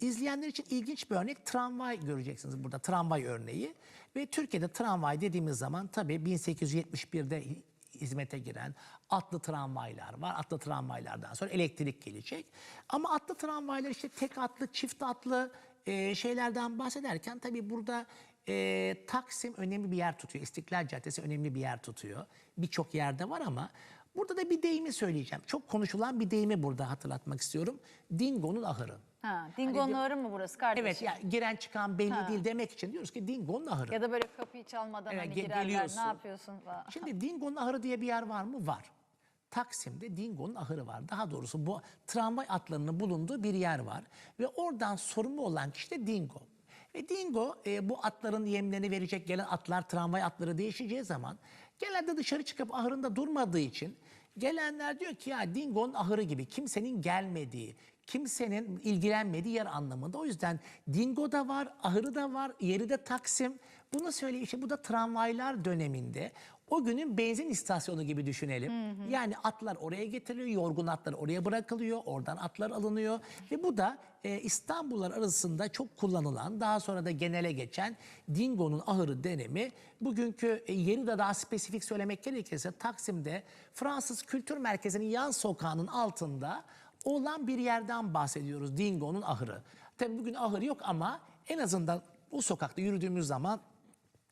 izleyenler için ilginç bir örnek tramvay göreceksiniz burada tramvay örneği. Ve Türkiye'de tramvay dediğimiz zaman tabii 1871'de hi- hizmete giren atlı tramvaylar var. Atlı tramvaylardan sonra elektrik gelecek. Ama atlı tramvaylar işte tek atlı, çift atlı e, şeylerden bahsederken tabii burada e, Taksim önemli bir yer tutuyor. İstiklal Caddesi önemli bir yer tutuyor. Birçok yerde var ama burada da bir deyimi söyleyeceğim. Çok konuşulan bir deyimi burada hatırlatmak istiyorum. Dingo'nun ahırı. Ha, Dingo'nun ağrı mı burası kardeşim? Evet ya giren çıkan belli değil demek için diyoruz ki Dingo'nun ahırı. Ya da böyle kapıyı çalmadan Evet, hani ge- girerler geliyorsun. ne yapıyorsun falan. Şimdi Dingo'nun ahırı diye bir yer var mı? Var. Taksim'de Dingo'nun ahırı var. Daha doğrusu bu tramvay atlarının bulunduğu bir yer var. Ve oradan sorumlu olan kişi de Dingo. Ve Dingo e, bu atların yemlerini verecek gelen atlar, tramvay atları değişeceği zaman genelde dışarı çıkıp ahırında durmadığı için gelenler diyor ki ya Dingo'nun ahırı gibi kimsenin gelmediği, kimsenin ilgilenmediği yer anlamında. O yüzden Dingo da var, ahırı da var, yeri de Taksim. Bunu söyleyeyim işte bu da tramvaylar döneminde o günün benzin istasyonu gibi düşünelim. Yani atlar oraya getiriliyor, yorgun atlar oraya bırakılıyor, oradan atlar alınıyor. Ve bu da e, İstanbullar arasında çok kullanılan, daha sonra da genele geçen Dingo'nun ahırı denemi. Bugünkü e, yeri de daha spesifik söylemek gerekirse Taksim'de Fransız Kültür Merkezi'nin yan sokağının altında olan bir yerden bahsediyoruz. Dingo'nun ahırı. Tabii bugün ahır yok ama en azından bu sokakta yürüdüğümüz zaman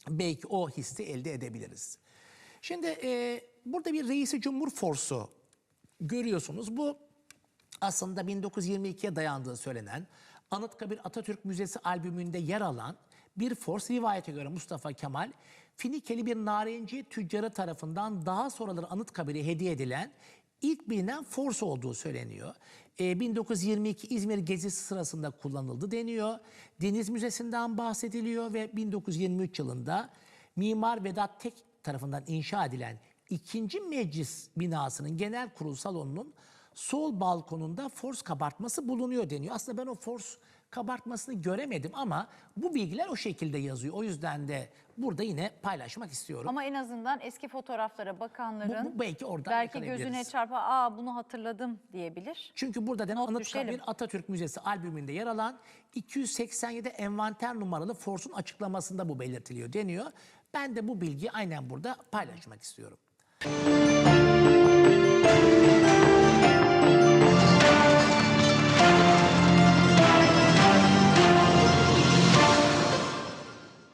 belki o hissi elde edebiliriz. Şimdi e, burada bir reisi cumhur forsu görüyorsunuz. Bu aslında 1922'ye dayandığı söylenen Anıtkabir Atatürk Müzesi albümünde yer alan bir fors rivayete göre Mustafa Kemal Finikeli bir narenci tüccarı tarafından daha sonraları Anıtkabir'e hediye edilen ilk bilinen fors olduğu söyleniyor. E, 1922 İzmir gezisi sırasında kullanıldı deniyor. Deniz Müzesi'nden bahsediliyor ve 1923 yılında Mimar Vedat Tek tarafından inşa edilen ikinci meclis binasının genel kurul salonunun sol balkonunda fors kabartması bulunuyor deniyor. Aslında ben o fors kabartmasını göremedim ama bu bilgiler o şekilde yazıyor. O yüzden de burada yine paylaşmak istiyorum. Ama en azından eski fotoğraflara bakanların Bu- bu belki oradan belki gözüne çarpa aa bunu hatırladım diyebilir. Çünkü burada da Not Anıtkabir. Atatürk Müzesi albümünde yer alan 287 envanter numaralı Fors'un açıklamasında bu belirtiliyor deniyor. Ben de bu bilgiyi aynen burada paylaşmak istiyorum.